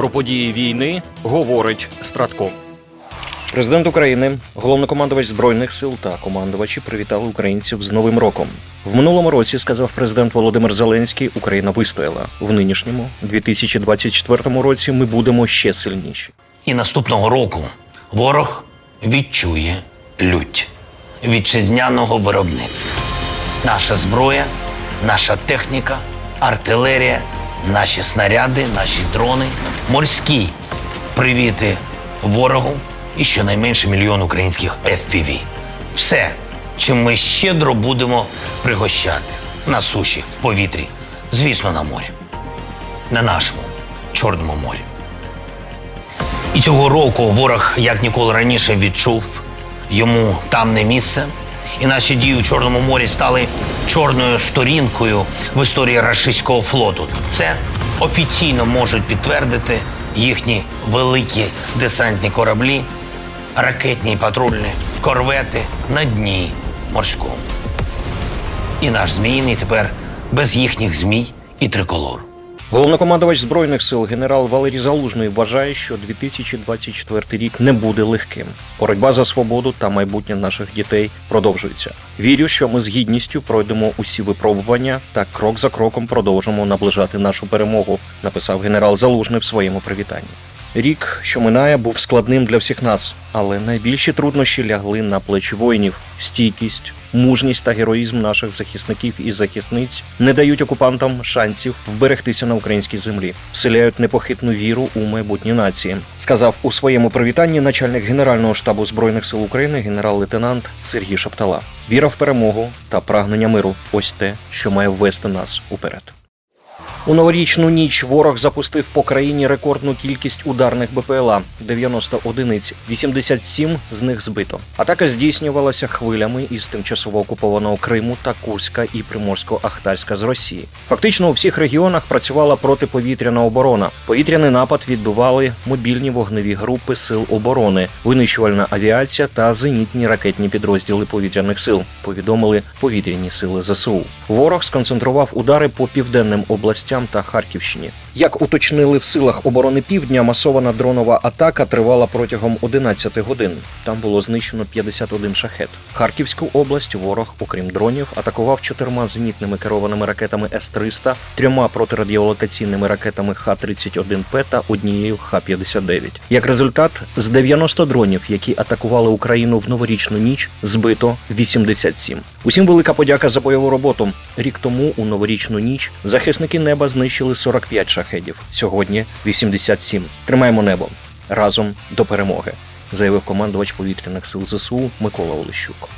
Про події війни говорить Стратком. Президент України, головнокомандувач збройних сил та командувачі привітали українців з Новим роком. В минулому році сказав президент Володимир Зеленський, Україна вистояла. В нинішньому 2024 році ми будемо ще сильніші. І наступного року ворог відчує лють вітчизняного виробництва. Наша зброя, наша техніка, артилерія, наші снаряди, наші дрони, морські привіти ворогу і щонайменше мільйон українських FPV. Все, чим ми щедро будемо пригощати на суші, в повітрі, звісно, на морі, на нашому Чорному морі. І цього року ворог як ніколи раніше відчув йому там не місце. І наші дії у Чорному морі стали чорною сторінкою в історії рашистського флоту. Це офіційно можуть підтвердити їхні великі десантні кораблі, ракетні і патрульні корвети на дні морському. І наш зміїний тепер без їхніх змій і триколору. Головнокомандувач збройних сил генерал Валерій Залужний вважає, що 2024 рік не буде легким. Боротьба за свободу та майбутнє наших дітей продовжується. Вірю, що ми з гідністю пройдемо усі випробування та крок за кроком продовжимо наближати нашу перемогу. Написав генерал Залужний в своєму привітанні. Рік, що минає, був складним для всіх нас, але найбільші труднощі лягли на плечі воїнів. Стійкість, мужність та героїзм наших захисників і захисниць не дають окупантам шансів вберегтися на українській землі, вселяють непохитну віру у майбутні нації. Сказав у своєму привітанні начальник генерального штабу збройних сил України генерал-лейтенант Сергій Шаптала. Віра в перемогу та прагнення миру ось те, що має ввести нас уперед. У новорічну ніч ворог запустив по країні рекордну кількість ударних БПЛА 90 одиниць, 87 з них збито. Атака здійснювалася хвилями із тимчасово окупованого Криму та Курська і Приморсько-Ахтарська з Росії. Фактично у всіх регіонах працювала протиповітряна оборона. Повітряний напад відбивали мобільні вогневі групи сил оборони, винищувальна авіація та зенітні ракетні підрозділи повітряних сил. Повідомили повітряні сили ЗСУ. Ворог сконцентрував удари по південним областям та Харківщині. Як уточнили в силах оборони Півдня, масована дронова атака тривала протягом 11 годин. Там було знищено 51 шахет. Харківську область ворог, окрім дронів, атакував чотирма зенітними керованими ракетами С-300, трьома протирадіолокаційними ракетами Х-31П та однією Х-59. Як результат, з 90 дронів, які атакували Україну в новорічну ніч, збито 87. Усім велика подяка за бойову роботу. Рік тому у новорічну ніч захисники неба знищили 45 шахедів. Сьогодні 87. Тримаємо небо разом до перемоги, заявив командувач повітряних сил ЗСУ Микола Олещук.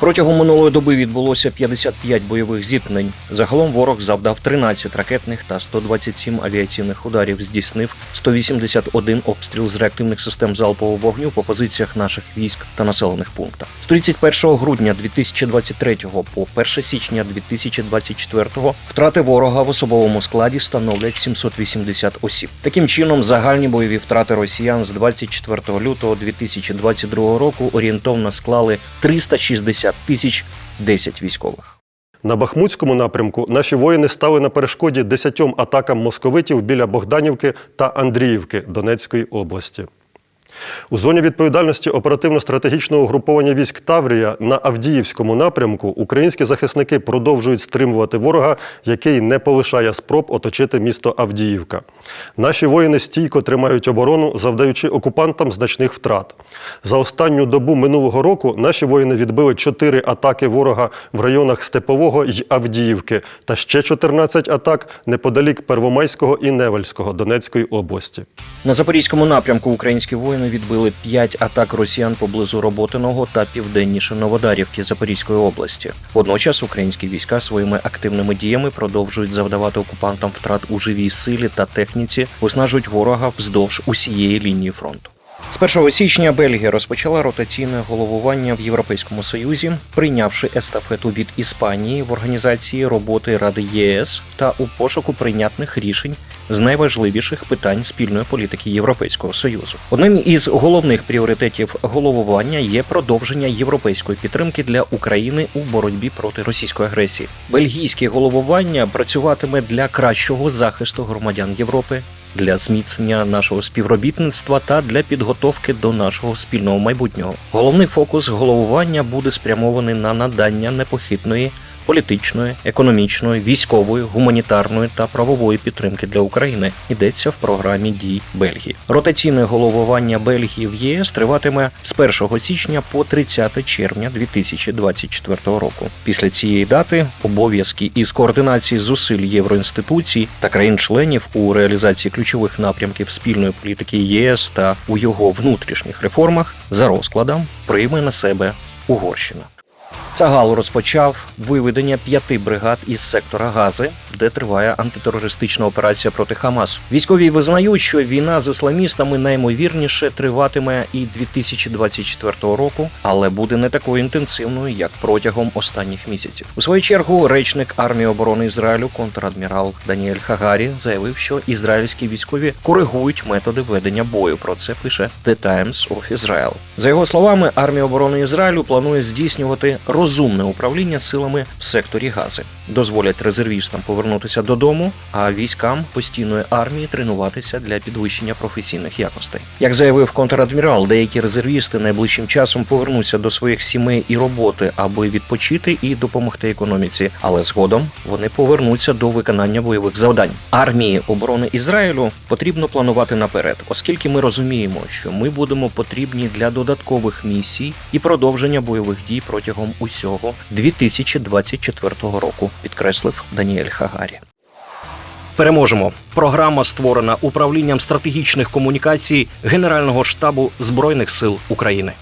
Протягом минулої доби відбулося 55 бойових зіткнень. Загалом ворог завдав 13 ракетних та 127 авіаційних ударів, здійснив 181 обстріл з реактивних систем залпового вогню по позиціях наших військ та населених пунктах. З 31 грудня 2023 по 1 січня 2024 втрати ворога в особовому складі становлять 780 осіб. Таким чином, загальні бойові втрати росіян з 24 лютого 2022 року орієнтовно склали 360 тисяч 10 військових. На Бахмутському напрямку наші воїни стали на перешкоді десятьом атакам московитів біля Богданівки та Андріївки Донецької області. У зоні відповідальності оперативно-стратегічного угруповання військ Таврія на Авдіївському напрямку українські захисники продовжують стримувати ворога, який не полишає спроб оточити місто Авдіївка. Наші воїни стійко тримають оборону, завдаючи окупантам значних втрат. За останню добу минулого року наші воїни відбили чотири атаки ворога в районах Степового й Авдіївки та ще 14 атак неподалік Первомайського і Невельського Донецької області. На запорізькому напрямку українські воїни відбили 5 атак росіян поблизу Роботиного та південніше Новодарівки Запорізької області. Водночас українські війська своїми активними діями продовжують завдавати окупантам втрат у живій силі та техніці, виснажують ворога вздовж усієї лінії фронту. З 1 січня Бельгія розпочала ротаційне головування в Європейському Союзі, прийнявши естафету від Іспанії в організації роботи Ради ЄС та у пошуку прийнятних рішень з найважливіших питань спільної політики Європейського союзу. Одним із головних пріоритетів головування є продовження європейської підтримки для України у боротьбі проти російської агресії. Бельгійське головування працюватиме для кращого захисту громадян Європи для зміцнення нашого співробітництва та для підготовки до нашого спільного майбутнього. Головний фокус головування буде спрямований на надання непохитної політичної, економічної, військової, гуманітарної та правової підтримки для України йдеться в програмі дій Бельгії. Ротаційне головування Бельгії в ЄС триватиме з 1 січня по 30 червня 2024 року. Після цієї дати обов'язки із координації зусиль євроінституцій та країн-членів у реалізації ключових напрямків спільної політики ЄС та у його внутрішніх реформах за розкладом прийме на себе Угорщина. Цагал розпочав виведення п'яти бригад із сектора Гази, де триває антитерористична операція проти Хамасу. Військові визнають, що війна з ісламістами наймовірніше триватиме і 2024 року, але буде не такою інтенсивною, як протягом останніх місяців. У свою чергу речник армії оборони Ізраїлю, контрадмірал Даніель Хагарі, заявив, що ізраїльські військові коригують методи ведення бою. Про це пише The Times of Israel. За його словами, армія оборони Ізраїлю планує здійснювати розумне управління силами в секторі Гази, дозволять резервістам повернутися додому, а військам постійної армії тренуватися для підвищення професійних якостей. Як заявив контрадмірал, деякі резервісти найближчим часом повернуться до своїх сімей і роботи, аби відпочити і допомогти економіці, але згодом вони повернуться до виконання бойових завдань. Армії оборони Ізраїлю потрібно планувати наперед, оскільки ми розуміємо, що ми будемо потрібні для додаткових місій і продовження бойових дій протягом усього 2024 року, підкреслив Даніель Хагарі. Переможемо. Програма створена управлінням стратегічних комунікацій Генерального штабу Збройних сил України.